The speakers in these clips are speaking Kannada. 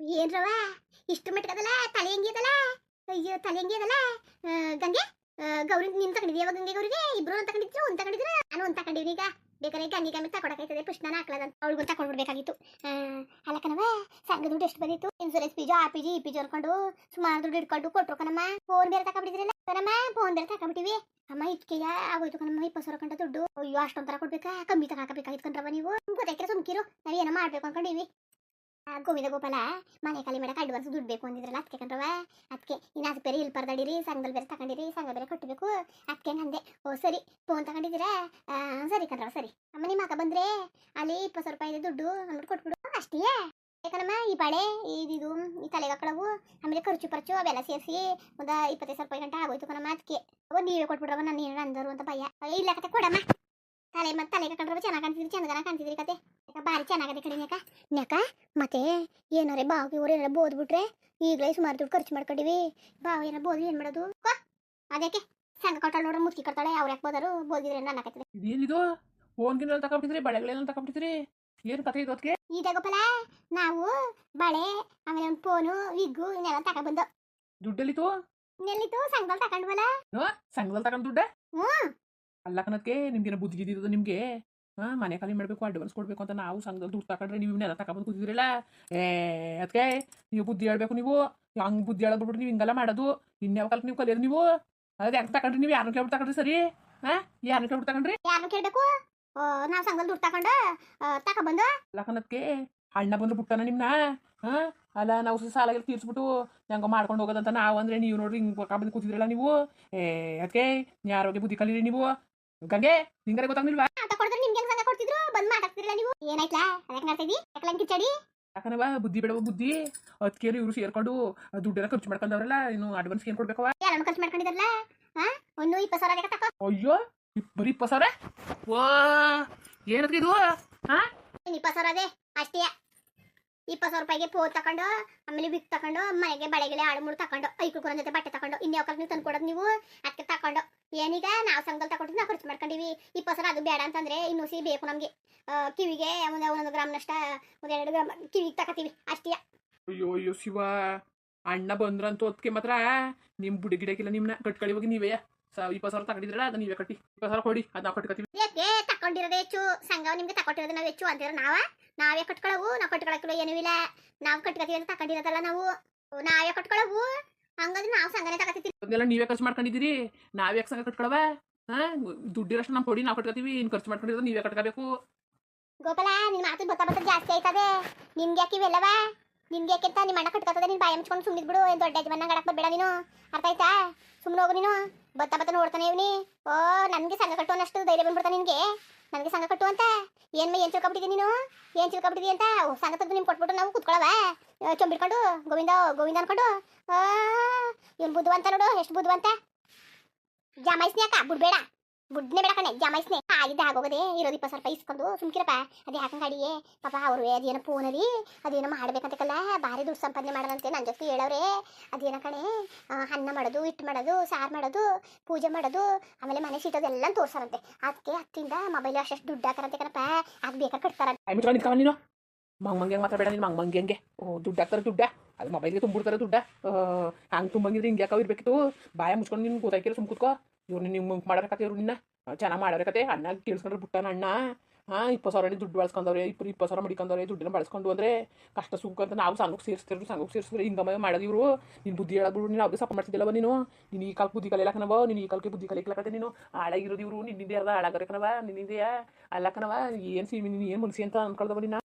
ಏನ್ರವ ಇಷ್ಟು ಮಟ್ಕದಲ್ಲ? ತಲೆ ಹೆಂಗಿದಲ್ಲ ಅಯ್ಯೋ, ತಲೆ ಹೆಂಗಿದಲ್ಲ ಗಂಗೆ ಗೌರಿ, ನಿನ್ ತಗೊಂಡಿದ್ಯ ಯಾವಾಗ ಗಂಗೆ ಗೌರಿಗೆ? ಇಬ್ರು ಒಂದ್ ತಗೊಂಡಿದ್ರು ಒಂದ್ ತಗೊಂಡಿದ್ರು. ನಾನು ಒಂದ್ ತಗೊಂಡಿವ್ನಿ ಈಗ. ಬೇಕಾದ್ರೆ ಗಂಗೆ ಗಮ್ಮಿ ತಕೊಡಕೈತದೆ ಪುಷ್ಣನ ಹಾಕ್ಲದಂತ ಅವಳಿಗೂ ತಗೊಂಡ್ಬಿಡ್ಬೇಕಾಗಿತ್ತು ಅಲ್ಲ ಕಣವ ಸಂಘ ದುಡ್ಡು ಎಷ್ಟು ಬಂದಿತ್ತು? ಇನ್ಸೂರೆನ್ಸ್ ಪೀಜು ಆ ಪಿಜಿ ಈ ಪಿಜಿ ಹೊರ್ಕೊಂಡು ಸುಮಾರು ದುಡ್ಡು ಇಟ್ಕೊಂಡು ಕೊಟ್ರು ಕಣಮ್ಮ. ಫೋನ್ ಬೇರೆ ತಗೊಂಡಿದ್ರಲ್ಲ ಕಣಮ್ಮ ಫೋನ್ ಬೇರೆ ತಗೊಂಡ್ಬಿಟ್ಟಿವಿ ಅಮ್ಮ ಇಟ್ಕೆಯ ಆಗೋಯ್ತು ಕಣಮ್ಮ. ಇಪ್ಪತ್ತು ಸಾವಿರ ಕಂಡ ದುಡ್ಡು. ಅಯ್ಯೋ ಅಷ್ಟೊಂಥರ ಕೊಡ್ಬೇಕಾ? ಕಮ್ಮಿ ತಗೊಳಕಬೇಕಾಗಿತ್ತು ಕಣ್ರವ ನೀವು. ಗೊತ್ತಾಯ್ತು ಸುಮ್ಕಿರು. ನಾವೇನೋ ಏನೋ ಮಾಡ್ಬೇಕು ಅನ್ಕೊಂಡಿವಿ. ಗೋವಿಂದ ಗೋಪಾಲ, ಮನೆ ಖಾಲಿ ಮಾಡಕ್ಕೆ ಅಡ್ವಾನ್ಸ್ ದುಡ್ಡು ಬೇಕು ಅಂದಿದ್ರಲ್ಲ ಅದಕ್ಕೆ ಕಂಡ್ರವ ಅದಕ್ಕೆ ಇನ್ನು ಅದು ಬೇರೆ ಇಲ್ಲಿ ಪರ್ದಾಡಿರಿ ಸಂಘದಲ್ಲಿ ಬೇರೆ ತಗೊಂಡಿರಿ, ಸಂಘ ಬೇರೆ ಕಟ್ಟಬೇಕು ಅದಕ್ಕೆ ಅಂದೆ. ಓ, ಸರಿ ಫೋನ್ ತಗೊಂಡಿದ್ದೀರಾ? ಸರಿ ಕಂಡ್ರವ ಸರಿ. ಅಮ್ಮ, ನಿಮ್ಮ ಅಕ್ಕ ಬಂದ್ರೆ ಅಲ್ಲಿ ಇಪ್ಪತ್ತು ಸಾವಿರ ರೂಪಾಯಿ ಇದೆ ದುಡ್ಡು ಅಂದ್ಬಿಟ್ಟು ಕೊಟ್ಬಿಡು. ಅಷ್ಟೇ ಯಾಕನಮ್ಮ ಈ ಬಾಳೆ ಇದು, ಈ ತಲೆಗೆ ಹಾಕೊಳ್ಳವು ಆಮೇಲೆ ಖರ್ಚು ಪರ್ಚು, ಅವೆಲ್ಲ ಸೇರಿಸಿ ಒಂದು ಇಪ್ಪತ್ತೈದು ಸಾವಿರ ರೂಪಾಯಿ ಗಂಟೆ ಆಗೋಯ್ತು ಕಣಮ್ಮ ಅದಕ್ಕೆ ಒಂದು ನೀವೇ ಕೊಟ್ಬಿಡ್ರವ ನಾನು ಏನು ಅಂದರು ಅಂತ ಭಯ. ಇಲ್ಲ ಕತೆ, ಕೊಡಮ್ಮ. ತಲೆ ಮತ್ತೆ ತಲೆಗೆ ಕಂಡ್ರವ ಚೆನ್ನಾಗಿ ಕಾಣ್ತಿದ್ರಿ ಚೆನ್ನಾಗಿ ಕಾಣ್ತಿದ್ರಿ ಕತೆ. ಯಾಕ ಭಾರಿ ಚೆನ್ನಾಗದೆ ಕಡೆ ಯಾಕ ಯಾಕ ಮತ್ತೆ ಏನಾರೆ ಬಾವಿ ಇವ್ರು ಏನಾರ ಬೋದ್ಬಿಟ್ರೆ ಈಗಲೇ ಸುಮಾರು ದುಡ್ಡು ಖರ್ಚು ಮಾಡ್ಕೊಂಡಿವಿ. ಬಾವು ಏನಾರ ಬೋದ್ ಏನ್ ಮಾಡೋದು? ಅದಕ್ಕೆ ಸಂಘ ಕೊಟ್ಟಾಳ ನೋಡ್ರೆ ಮುತ್ಕಿ ಕೊಡ್ತಾಳೆ ಅವ್ರು ಯಾಕೆ ಬೋದರು? ಬೋದಿದ್ರೆ ನನ್ನ ಹಾಕತ್ತಿದೆ ಇದೇನಿದು? ಫೋನ್ ಗಿನ್ನ ತಗೊಂಡಿದ್ರಿ ಬಳೆಗಳೇನ ತಗೊಂಡಿದ್ರಿ ಏನು ಕತೆ ಇದು ಅದಕ್ಕೆ ಈಗ ಗೊಪ್ಪಲ ನಾವು ಬಳೆ ಆಮೇಲೆ ಒಂದು ಫೋನು ವಿಗ್ಗು ಇನ್ನೆಲ್ಲ ತಗೊಂಡ್ಬಂದು ದುಡ್ಡಲ್ಲಿತು ನೆಲ್ಲಿತ್ತು ಸಂಘದಲ್ಲಿ ತಗೊಂಡ್ವಲ್ಲ ಸಂಘದಲ್ಲಿ ತಗೊಂಡ್ ದುಡ್ಡ? ಹ್ಞೂ ಅಲ್ಲ ಕಣಕ್ಕೆ ನಿಮ್ಗೆ ಬುದ್ಧಿ ಗಿದ್ದಿದ್ದು ನಿಮ್ಗೆ? ಹಾ ಮನೆ ಖಾಲಿ ಮಾಡ್ಬೇಕು ಅಡ್ವಾನ್ಸ್ ಕೊಡ್ಬೇಕು ಅಂತ ನಾವು ಸಂಘದಲ್ಲಿ ದುಡ್ಡು ತಗೊಂಡ್ರೆ ನೀವು ಇವನ್ನೆಲ್ಲ ತಗೊಂಡು ಕೂತಿದ್ರಲ್ಲ ಏ ಅದಕ್ಕೆ ನೀವು ಬುದ್ಧಿ ಹೇಳ್ಬೇಕು ನೀವು. ಹಂಗೆ ಬುದ್ಧಿ ಹೇಳಬಿಟ್ಬಿಟ್ಟು ನೀವು ಹಿಂಗೆಲ್ಲ ಮಾಡೋದು. ಇನ್ಯಾವ ಕಾಲಕ್ಕೆ ನೀವು ಕಲಿಯೋದು ನೀವು? ಅದು ಹೆಂಗ್ ತಗೊಂಡ್ರಿ ನೀವು? ಯಾರನ್ನ ಕೇಳ್ಬಿಟ್ಟು ತಗೊಂಡ್ರಿ ಸರಿ? ಹಾ ಯಾರನ್ನ ಕೇಳ್ಬಿಟ್ಟು ತಗೊಂಡ್ರಿ ಯಾರನ್ನು ಕೇಳಬೇಕು? ನಾವು ಸಂಘದಲ್ಲಿ ದುಡ್ಡು ತಗೊಂಡು ಬಂದು ಕಣಕ್ಕೆ ಅಣ್ಣ ಬಂದ್ರು ಬಿಟ್ಟನ ನಿಮ್ಮನ್ನ ಹಾ ಅಲ್ಲ ನಾವು ಸಾಲ ಎಲ್ಲ ತೀರ್ಸ್ಬಿಟ್ಟು ಹೆಂಗೋ ಮಾಡ್ಕೊಂಡು ಹೋಗೋದಂತ ನಾವು ಅಂದ್ರೆ ನೀವು ನೋಡ್ರಿ ಹಿಂಗೆ ಬಂದು ಕೂತಿದ್ರಲ್ಲ ನೀವು? ಏ ಅದಕ್ಕೆ ಯಾರೋಗ್ಯ ಬುದ್ಧಿ ಕಲೀರಿ ನೀವು. ಗಂಗೆ ನಿಂಗರೆ ಗೊತ್ತಾಗ್ಲಿಲ್ವಾ ತಗೊಂಡ್ರೆ ನಿಮ್ಗೆ ಹೆಂಗ್ ಸಂಘ ಕೊಡ್ತಿದ್ರು? ಬಂದ್ ಮಾತಾಡ್ತಿರಲ್ಲ ನೀವು? ಏನಾಯ್ತಾ ಅದಕ್ಕೆ ಯಾಕಲಂಗ್ ಯಾಕನವ ಬುದ್ಧಿ ಬೇಡವ ಬುದ್ಧಿ. ಅದಕ್ಕೆ ಇವರು ಸೇರ್ಕೊಂಡು ದುಡ್ಡೆಲ್ಲ ಖರ್ಚು ಮಾಡ್ಕೊಂಡವ್ರಲ್ಲ ಇನ್ನು ಅಡ್ವಾನ್ಸ್ ಏನ್ ಕೊಡ್ಬೇಕವ ಖರ್ಚು ಮಾಡ್ಕೊಂಡಿದ್ರಲ್ಲ? ಹಾ ಒಂದು ಇಪ್ಪತ್ತು ಸಾವಿರ ತಕೋ. ಅಯ್ಯೋ ಬರೀ ಇಪ್ಪ ಸಾವಿರ? ವಾ ಏನದ್ರಿ ಇದು? ಹಾ ಇಪ್ಪತ್ತು ಸಾವಿರ ಅದೇ ಅಷ್ಟೇ. ಇಪ್ಪತ್ತು ಸಾವಿರ ರೂಪಾಯಿಗೆ ಪೋ ತಕೊಂಡು, ಆಮೇಲೆ ವಿಕ್ ತಕೊಂಡು, ಮನೆಗೆ ಬಳೆಗಳೆ ಆಡು ಮೂರು ತಕೊಂಡು ಐಕುಕುರ ಜೊತೆ ಬಟ್ಟೆ ತಕೊಂಡು ಇನ್ಯಾವ ಕಾಲಕ್ಕೆ ನೀವು ತಂದು ಕೊಡೋದು ನೀವು ಅದಕ್ಕೆ ತಕೊಂಡು. ಏನೀಗ ನಾವು ಸಂಘದಲ್ಲಿ ತಗೊಂಡು ನಾವು ಖರ್ಚು ಮಾಡ್ಕೊಂಡಿವಿ. ಇಪ್ಪತ್ತು ಸಾವಿರ ಅದು ಬೇಡ ಅಂತಂದ್ರೆ ಇನ್ನೂ ಸಿ ಬೇಕು ನಮಗೆ. ಕಿವಿಗೆ ಒಂದು ಒಂದೊಂದು ಗ್ರಾಮ್ನಷ್ಟ ಒಂದು ಎರಡು ಗ್ರಾಮ್ ಕಿವಿಗೆ ತಗೋತೀವಿ ಅಷ್ಟೇ. ಅಯ್ಯೋ ಅಯ್ಯೋ ಶಿವ. ಅಣ್ಣ ಬಂದ್ರಂತೂ ಅದಕ್ಕೆ ಮಾತ್ರ. ನಿಮ್ ಬುಡಿ ಗಿಡಕ್ಕಿಲ್ಲ ನಿಮ್ನ ಕಟ್ಕೊಳ್ಳಿ ಹೋಗಿ ನೀವೇ. ಇಪ್ಪತ್ತು ಸಾವಿರ ತಗೊಂಡಿದ್ರಲ್ಲ ಅದನ್ನ ನೀವೇ ಕಟ್ಟಿ. ಇಪ್ಪತ್ತು ಸಾವಿರ ಕೊಡಿ ಅದ್ ನಾವು ಕಟ್ಕೊತೀವಿ. ಯಾಕೆ ತಕೊಂಡಿರೋದೇ ಹೆಚ್ಚು? ಸಂಘ ನಿಮ್ಗೆ ತಕೊಂಡಿರೋದು ನಾವು ಹೆಚ್ಚು ಅಂತೀರ ನಾವ? ನಾವೇ ಕಟ್ಕೊಳ್ಳವು ನಾವು ಕಟ್ಕೊಳಕ್ಕಿಲ್ಲ ಏನೂ ಇಲ್ಲ. ನಾವು ಕಟ್ಕೊತೀವಿ ಅಂತ ತಕೊಂಡಿರೋದಲ್ಲ ನಾವು. ನಾವೇ ಕಟ್ಕೊಳ್ಳವು ಹಂಗಂದ್ರೆ ನಾವು ಸಂಘನೇ ತಗೋತೀವಿ ಅದನ್ನೆಲ್ಲ ನೀವೇ ಖರ್ಚು ಮಾಡ್ಕೊಂಡಿದ್ದೀರಿ. ನಾವೇ ಯಾಕೆ ಸಂಘ ಕಟ್ಕೊಳವ? ಹಾ ದುಡ್ಡಿರಷ್ಟು ನಾವು ಕೊಡಿ ನಾವು ಕಟ್ಕೊತೀವಿ. ಇನ್ನು ಖರ್ಚು ಮಾಡ್ಕೊಂಡಿರೋದು ನೀವೇ ಕಟ್ಕೋಬೇಕು. ಗೋಪಾಲ ನಿನ್ನ ಮಾತು ಬತ್ತ ಬತ್ತ ಜಾಸ್ತಿ ಆಯ್ತದೆ. ನಿಮ್ಗೆ ಯಾಕೆ ಇವೆಲ್ಲವ? ನಿಮ್ಗೆ ಯಾಕೆ ಅಂತ ನಿಮ್ಮ ಅಣ್ಣ ಕಟ್ಕೊತದೆ ನೀನ್ ಬಾಯಿ ಹಂಚ್ಕೊಂಡು ಸುಮ್ಮನೆ ಬಿಡು ದೊಡ್ಡ ಯಜಮಾನ ಗಡಕ್ ಬೇಡ ನೀನು. ಅರ್ಥ ಆಯ್ತಾ? ಸುಮ್ಮನೆ ಹೋಗು ನೀನು. ಬತ್ತ ಬತ್ತ ನೋಡ್ತಾನೆ ಇವ್ನಿ. ಓ, ನನಗೆ ಸಂಘ ಕಟ್ಟು ಅನ್ನಷ್ಟು ಧೈರ್ಯ ಬಂದ್ಬಿಡ್ತಾನೆ ನಿನಗೆ. ನನಗೆ ಸಂಘ ಕಟ್ಟು ಅಂತ? ಏನ್ ಮೈ ಏನ್ ತಿಳ್ಕೊಬಿಟ್ಟಿದ್ದೀನಿ ನೀನು? ಏನ್ ತಿಳ್ಕೊಬಿಟ್ಟಿದಿ ಅಂತ? ಸಂಘ ತಂದು ನಿಮ್ಗೆ ಕೊಟ್ಬಿಟ್ಟು ನಾವು ಕುತ್ಕೊಳವ? ಚೊಂಬಿಟ್ಕೊಂಡು, ಗೋವಿಂದ ಗೋವಿಂದ ಅನ್ಕೊಂಡು. ಇವ್ನು ಬುದ್ಧವಂತ ನೋಡು, ಎಷ್ಟು ಬುದ್ಧವಂತ. ಜಮಾಯಿಸ್ನಿ ಅಕ್ಕ, ಬಿಡ್ಬೇಡ. ಬುಡ್ನೆ ಬೇಡ ಕಣೆ ಜಮಾಯಿಸ್ನೆ ಆಗಿದ್ದ ಆಗೋಗದೆ ಇರೋದು ಇಪ್ಪತ್ತು ಸಾವಿರ ರೂಪಾಯಿ ಇಸ್ಕೊಂಡು ಸುಮ್ಕಿರಪ್ಪ. ಅದೇ ಹಾಕಂಗ್ ಅಡಿಗೆ. ಪಾಪ ಅವರು ಅದೇನೋ ಫೋನಲ್ಲಿ ಅದೇನೋ ಮಾಡ್ಬೇಕಂತಕಲ್ಲ ಭಾರಿ ದುಡ್ಡು ಸಂಪಾದನೆ ಮಾಡೋದಂತೆ ನನ್ನ ಜೊತೆ ಹೇಳವ್ರೆ. ಅದೇನೋ ಕಣೆ ಅನ್ನ ಮಾಡೋದು, ಹಿಟ್ಟು ಮಾಡೋದು, ಸಾರು ಮಾಡೋದು, ಪೂಜೆ ಮಾಡೋದು, ಆಮೇಲೆ ಮನೆ ಸೀಟೋದೆಲ್ಲ ತೋರ್ಸಾರಂತೆ ಅದಕ್ಕೆ ಹತ್ತಿಂದ ಮೊಬೈಲ್ ಅಷ್ಟು ದುಡ್ಡು ಹಾಕಾರಂತೆ ಕಣಪ್ಪ. ಅದು ಬೇಕಾ ಕಟ್ತಾರಂತೆ ಮಂಗ್ ಮಂಗ್ ಮಂಗೆ ಮಾತಾಡಬೇಡ ನೀನು ಮಂಗ್ ಹಂಗೆ ಓ, ದುಡ್ಡು ಹಾಕ್ತಾರೆ ದುಡ್ಡ. ಅದು ಮೊಬೈಲ್ಗೆ ತುಂಬಿಡ್ತಾರೆ ದುಡ್ಡ. ಹಂಗೆ ತುಂಬಂಗಿದ್ರೆ ಹಿಂಗೆ ಯಾಕೆ ಇರ್ಬೇಕಿತ್ತು. ಬಾಯ ಮುಚ್ಕೊಂಡು ನಿನ್ಗೆ ಗೊತ್ತಾಯ್ಕಿಲ್ಲ ಸುಮ್ ಕೂತ್ಕೋ ಇವ್ರು ನಿಮ್ಗೆ ಇವ್ರು ನಿನ್ನ. ಚೆನ್ನಾಗಿ ಮಾಡೋರ ಕತೆ. ಅಣ್ಣ ಕೇಳಿಸ್ಕೊಂಡ್ರೆ ಬಿಟ್ಟಾನ ಅಣ್ಣ ಹಾಂ ಇಪ್ಪತ್ತು ಸಾವಿರ ದುಡ್ಡು ಬಳಸ್ಕೊಂಡವ್ರೆ ಇಪ್ಪತ್ತು ಇಪ್ಪತ್ತು ಸಾವಿರ ಮಡಿಕೊಂಡವ್ರೆ ದುಡ್ಡನ್ನ ಬಳಸ್ಕೊಂಡು ಅಂದರೆ ಕಷ್ಟ ಸುಖ ಅಂತ ನಾವು ಸಂಘಕ್ಕೆ ಸೇರಿಸ್ತಿರು ಸಂಘಕ್ಕೆ ಸೇರಿಸಿದ್ರೆ ಹಿಂಗಮ್ಮ ಮಾಡೋದು ಇವರು. ನೀನು ಬುದ್ಧಿ ಹೇಳಬಿಡು ನೀನು ಅವ್ರಿಗೆ ಸಪ್ಪ ಮಾಡ್ತಿದ್ದಿಲ್ಲವ ನೀನು. ನೀನು ಈ ಕಾಲ ಬುದ್ಧಿ ಕಲಿಯಲಕ್ಕನವ ನೀನು ಈ ಕಾಲಕ್ಕೆ ಬುದ್ಧಿ ಕಲಿಯಕ್ಲಕತ್ತೆ ನೀನು. ಹಾಳಾಗಿರೋದು ಇವರು ನಿನ್ನಿಂದ ಅರ್ಧ ಹಾಳಾಗರೆ ಕಣವ ನಿನ್ನಿಂದೆಯಾ ಅಲ್ಲಕ್ಕನವ ಏನು ಸಿ ನೀನು ಏನು ಮುನ್ಸಿ ಅಂತ ಅನ್ಕೊಳ್ದವ ನೀನು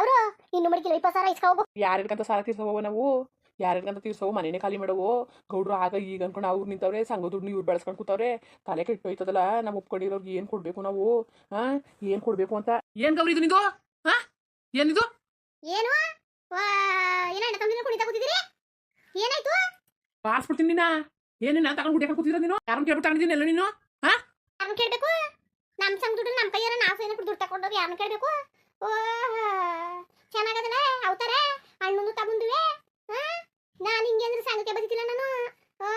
ಅವರು. ಇನ್ನು ಮಡಿಕಿಲ್ಲ ಇಪ್ಪತ್ತು ಸಾವಿರ ಇಸ್ಕೋಬೋ. ಯಾರಿಗಂತ ಸಾಲ ತೀರ್ಸೋವ ನಾವು? ಯಾರಿಗಂತ ಸೊ ಮನೇನೆ ಖಾಲಿ ಮಾಡವು ಗೌಡ್ರು ಆಗ ಈಗ ಅನ್ಕೊಂಡು ಅವ್ರು ನಿಂತವ್ರೆ ಸಂಘ ದುಡ್ಡು ಇವ್ರು ಬೆಳೆಸ್ಕೊಂಡು ಕೂತವ್ರೆ ತಲೆ ಕೆಟ್ಟು ಹೋಯ್ತದಲ್ಲ ನಾವು ಒಪ್ಕೊಂಡಿರೋರ್ಗೆ ಏನು ಕೊಡಬೇಕು ನಾವು? ಹಾಂ ಏನು ಕೊಡಬೇಕು ಅಂತ. ಏನು ಗೌರಿ ಇದು ನಿಂದು? ಹಾಂ ಏನಿದು ಏನು? ವಾ, ತಂದಿನ ಕುಡಿತಾ ಕೂತಿದ್ದೀರಿ? ಏನಾಯ್ತು? ಪಾಸ್ ನೀನ? ಏನು ನಾನು ತಗೊಂಡು ಕುಡಿಯಕ್ಕೆ ಕೂತಿರೋ ನೀನು? ಯಾರನ್ನ ಕೇಳ್ಬಿಟ್ಟು ತಗೊಂಡಿದ್ದೀನಿ ಎಲ್ಲ ನೀನು? ಯಾರನ್ನ ಕೇಳಬೇಕು? ನಮ್ಮ ಸಂಘ ದುಡ್ಡು ನಮ್ಮ ಕೈಯಾರ ನಾವು ಏನಕ್ಕೆ ದುಡ್ಡು ತಗೊಂಡೋಗಿ ಯಾರನ್ನ ಕೇಳಬೇಕು? ಓಹ್ ಚೆನ್ನಾಗದಲ್ಲ ಅವತಾರ ಹಣ್ಣು ತಗೊಂಡುವೆ ನಾನು ಹಿಂಗೆ ಅಂದ್ರೆ ಸಂಘಕ್ಕೆ ಬದಿತಿಲ್ಲ ನಾನು ಆ,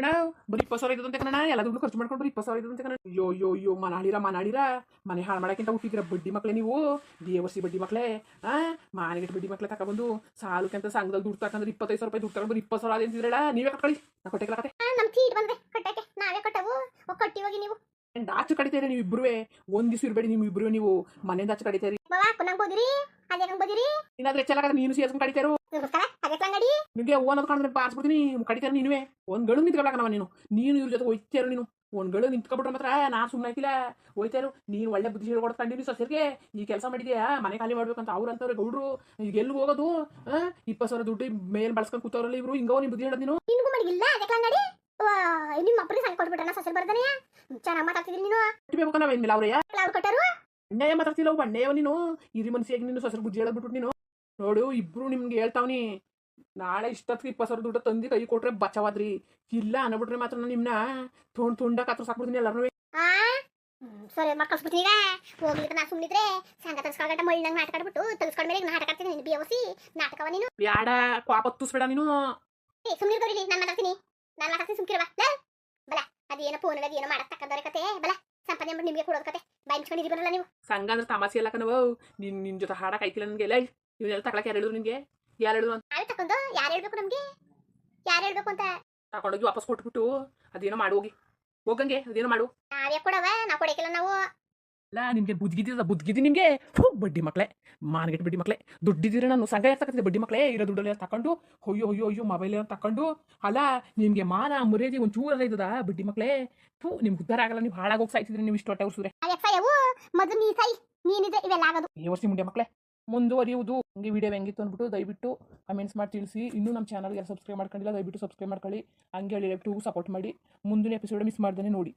ಅಣ್ಣ ಬರೀ ಇಪ್ಪತ್ತು ಸಾವಿರ ಇದ್ದಂತೆ ಕಣ ಎಲ್ಲ ದುಡ್ಡು ಖರ್ಚು ಮಾಡ್ಕೊಂಡು ಬರೀ ಇಪ್ಪತ್ತು ಸಾವಿರ ಇದ್ದಂತೆ ಕಣ ಅಯ್ಯೋ ಅಯ್ಯೋ ಅಯ್ಯೋ ಮನಾಳಿರ ಮನಾಳಿರ. ಮನೆ ಹಾಳು ಮಾಡೋಕ್ಕಿಂತ ಹುಟ್ಟಿದ್ರ ಬಡ್ಡಿ ಮಕ್ಳೇ ನೀವು? ದೇವರ್ಸಿ ಬಡ್ಡಿ ಮಕ್ಳೇ. ಆ? ಮಾನಿಗೆಟ್ ಬಡ್ಡಿ ಮಕ್ಳೆ ತಗೊಬಂದು ಸಾಲಕ್ಕಂತ ಸಂಘದಲ್ಲಿ ದುಡ್ಡು ತಗೊಂಡ್ರೆ ಇಪ್ಪತ್ತೈದು ಸಾವಿರ ರೂಪಾಯಿ ದುಡ್ಡು ತಗೊಂಡು ಬರೀ ಇಪ್ಪತ್ತು ಸಾವಿರ ಅಂತಿದ್ರಲ್ಲ ನೀವೇ ಕಟ್ಕೊಳ್ಳಿ. ನಾ ಕೊಟ್ಟೆ ಕತೆ. ನಮ್ಮ ನಮ್ ಚೀಟ್ ಬಂದ್ರೆ ಕಟ್ಟಕ್ಕೆ. ನಾವೇ ಕಟ್ಟವು. ಕಟ್ಟಿ ಹೋಗಿ ನೀವು. ಆಚು ಕಡಿತೀರಿ ನೀವು ಇಬ್ರುವೆ? ಒಂದ್ ದಿವಸ ಇರಬೇಡಿ ನೀವು ಇಬ್ರು ನೀವು. ಮನೆಯಿಂದ ಆಚೆ ಕಡಿತೀರಿ ಅದೇ ಬೋದಿರಿ. ಏನಾದ್ರೆ ಹೆಚ್ಚಾಗದ ನೀನು ಸೇರ್ಸ್ಕೊಂಡು ಕಡಿತಾರು ನಿಂಗೆ ಓ ಅನ್ನೋದು ಕಾಣಿದ್ರೆ ಬಾರಿಸ್ಬಿಡ್ತೀನಿ ಕಡಿತಾರೆ ನೀನುವೆ. ಒಂದ್ಗಳು ನಿಂತ್ಕೊಳಕನವ ನೀನು. ನೀನು ಇವ್ರ ಜೊತೆ ಹೋಯ್ತಾರ ನೀನು. ಒಂದ್ಗಳು ನಿಂತ್ಕೊಬಿಟ್ರೆ ಮಾತ್ರ ನಾ ಸುಮ್ಮನೆ ಹಾಕಿಲ್ಲ ಹೋಯ್ತಾರು ನೀನು ಒಳ್ಳೆ ಬುದ್ಧಿ ಹೇಳ್ಕೊಡ್ಕೊಂಡು ಸೊಸೆರ್ಗೆ. ನೀ ಕೆಲಸ ಮಾಡಿದ್ಯಾ? ಮನೆ ಖಾಲಿ ಮಾಡ್ಬೇಕಂತ ಅವ್ರು ಅಂತವ್ರೆ ಗೌಡ್ರು. ಈಗ ಎಲ್ಲಿ ಹೋಗೋದು? ಇಪ್ಪತ್ತು ಸಾವಿರ ದುಡ್ಡು ಮೇಲ್ ಬಳಸ್ಕೊಂಡು ಕೂತವ್ರಲ್ಲ ಇವ್ರು. ಹಿಂಗವ ನೀನು ಬುದ್ಧಿ ಹೇಳೋದು ನೀನು. ನಿಮ್ಮ ಅಪ್ಪನಿಗೆ ಸಂಗ ಕೊಟ್ಬಿಟ್ರೆ ನಾ ಸೊಸೆ ಬರ್ದಾನೆ? ಚೆನ್ನಾಗಿ ಮಾತಾಡ್ತಿದ್ರಿ ನೀನು. ಅವ್ರಯ್ಯ ಅವ್ರು? ಕೊಟ್ಟರು ಅನ್ಯಾಯ ಮಾತಾಡ್ತಿಲ್ಲ ಒಬ್ಬ ನೀನು. ಹಿರಿ ಮನಸ್ಸಿಯಾಗಿ ನೀನು ಸೊಸರು ಬುದ್ಧಿ ಹೇಳಬಿಟ್ಟು ನೀನು. ನೋಡು ಇಬ್ರು ನಿಮ್ಗೆ ಹೇಳ್ತಾವ್ನಿ ನಾಳೆ ಇಷ್ಟೊತ್ತಿಗೆ ಇಪ್ಪತ್ತು ಸಾವಿರ ದುಡ್ಡು ತಂದು ಕೈ ಕೊಟ್ರೆ ಬಚಾವಾದ್ರಿ. ಇಲ್ಲ ಅನ್ಬಿಟ್ರೆ ಮಾತ್ರ ನಾನು ನಿಮ್ನ ತುಂಡ್ ತುಂಡ ಕತ್ರ ಸಾಕ್ಬಿಡ್ತೀನಿ ಎಲ್ಲರೂ ಆ? ಸರಿ ಮಾಡಿ ಕಳ್ಸ್ಬಿಡ್ತೀನಿ ಈಗ. ಹೋಗ್ಲಿಕ್ಕೆ ನಾ ಸುಮ್ಮನಿದ್ರೆ ಸಂಘ ತಲ್ಸ್ಕೊಳ್ಗಂಟ ಮಳ್ಳಂಗ್ ನಾಟಕ ಆಡ್ಬಿಟ್ಟು ತಲ್ಸ್ಕೊಂಡ್ಮೇಲೆ ನಾಟಕ ಆಡ್ತೀನಿ ನೀನು ಬಿಯೋಸಿ ನಾಟಕವ ನೀನು. ಬ್ಯಾಡ ಕ್ವಾಪತ್ತುಸ್ಬೇಡ ನೀನು. ಏ ಸುಮ್ಮನಿರ್ದವ್ರಿ ನಾನು ಮಾತಾಡ್ತೀನಿ. ನಾನು ಮಾತಾಡ್ತೀನಿ ಸುಮ್ಕಿರವ. ಬಲ ಅದೇನೋ ಫೋನ್ ಅದೇನೋ ಮಾಡಕ್ ತಕ್ಕದವ್ರೆ ಕತೆ ಬಲ. ಸಂಪಾದನೆ ಮಾಡಿ ನಿಮಗೆ ಕೊಡೋದು ಕತೆ. ಬಾಯಿ ಮುಚ್ಕೊಂಡಿರಿ ಬರಲ್ಲ ನೀವು. ಸಂಘ ಅಂದ್ರೆ ತಮಾಸೆ ಎಲ್ಲ ಕಣವ ನಿನ್ ನಿನ್ ಜೊತೆ ಹಾಡಕ್ ಆಯ್ತಿಲ್ಲ ನನಗೆ ಎಲ್ಲ ಇವನ್ನೆಲ್ಲ ತಗೊಳಕ್ ಯಾರು ಹೇಳಿದ್ರು ನಿಮ್ಗೆ? ಯಾರು ಹೇಳಿದ್ರು ಅಂತ? ಯಾರು ತಕೊಂಡು ಯಾರು ಹೇಳ್ಬೇಕು ನಮಗೆ? ಯಾರು ಹೇಳ್ಬೇಕು ಅಂತ? ತಗೊಂಡೋಗಿ ವಾಪಸ್ ಕೊಟ್ಬಿಟ್ಟು ಅದೇನೋ ಮಾಡು ಹೋಗಿ. ಹೋಗಂಗೆ ಅದೇನೋ ಮಾಡು. ನಾವೇ ಕೊಡವ ನಾ ಕೊಡಕಿಲ್ಲ ನಾವು. ಅಲ್ಲ ನಿಮ್ಗೆ ಬುದ್ಧಿಗಿದ್ದ ಬುದ್ಧಿಗಿದ್ದಿ ನಿಮಗೆ? ಬಡ್ಡಿ ಮಕ್ಕಳೇ ಮಾರ್ಕೆಟ್ ಬಡ್ಡಿ ಮಕ್ಕಳೇ ದುಡ್ಡಿದ್ದೀರ ನಾನು ಸಂಘ ಯಾಕೆ ಬಡ್ಡಿ ಮಕ್ಳೇ. ಇರೋ ದುಡ್ಡಲ್ಲಿ ತಕೊಂಡು ಅಯ್ಯೋ ಅಯ್ಯೋ ಅಯ್ಯೋ ಮೊಬೈಲ್ ತಕೊಂಡು ಅಲ್ಲ ನಿಮ್ಗೆ ಮಾನ ಮರ್ಯಾದೆ ಒಂದು ಚೂರ ಇದ್ದದ ಬಡ್ಡಿ ಮಕ್ಳೇ? ಥೂ ನಿಮ್ಗೆ ಉದ್ದಾರ ಆಗಲ್ಲ ನೀವು ಹಾಳಾಗೋಗಿ ಸಾಯ್ತಿದ್ರಿ ನೀವು ಇಷ್ಟು ಹೊಟ್ಟೆ ಉರ್ಸಿದ್ರೆ ಮೊದಲು ನೀ ಸಾಯಿ ನೀನಿದ್ರೆ ಇವೆಲ್ಲ ಆಗೋದು. ಈ ವರ್ಷ ಮುಂಡೆ ಮಕ್ಳೇ. ಮುಂದುವರಿಯುವುದು. ಹಂಗೆ ವಿಡಿಯೋ ಹೆಂಗಿತ್ತು ಅಂದ್ಬಿಟ್ಟು ದಯವಿಟ್ಟು ಕಮೆಂಟ್ಸ್ ಮಾಡಿ ತಿಳಿಸಿ. ಇನ್ನೂ ನಮ್ಮ ಚಾನಲ್ಗೆ ಸಬ್ಸ್ಕ್ರೈಬ್ ಮಾಡ್ಕೊಂಡಿಲ್ಲ, ದಯವಿಟ್ಟು ಸಬ್ಸ್ಕ್ರೈಬ್ ಮಾಡ್ಕೊಳ್ಳಿ. ಹಂಗೆ ಹೇಳಿ ಟೂ ಸಪೋರ್ಟ್ ಮಾಡಿ. ಮುಂದಿನ ಎಪಿಸೋಡ್ ಮಿಸ್ ಮಾಡ್ದೇ ನೋಡಿ.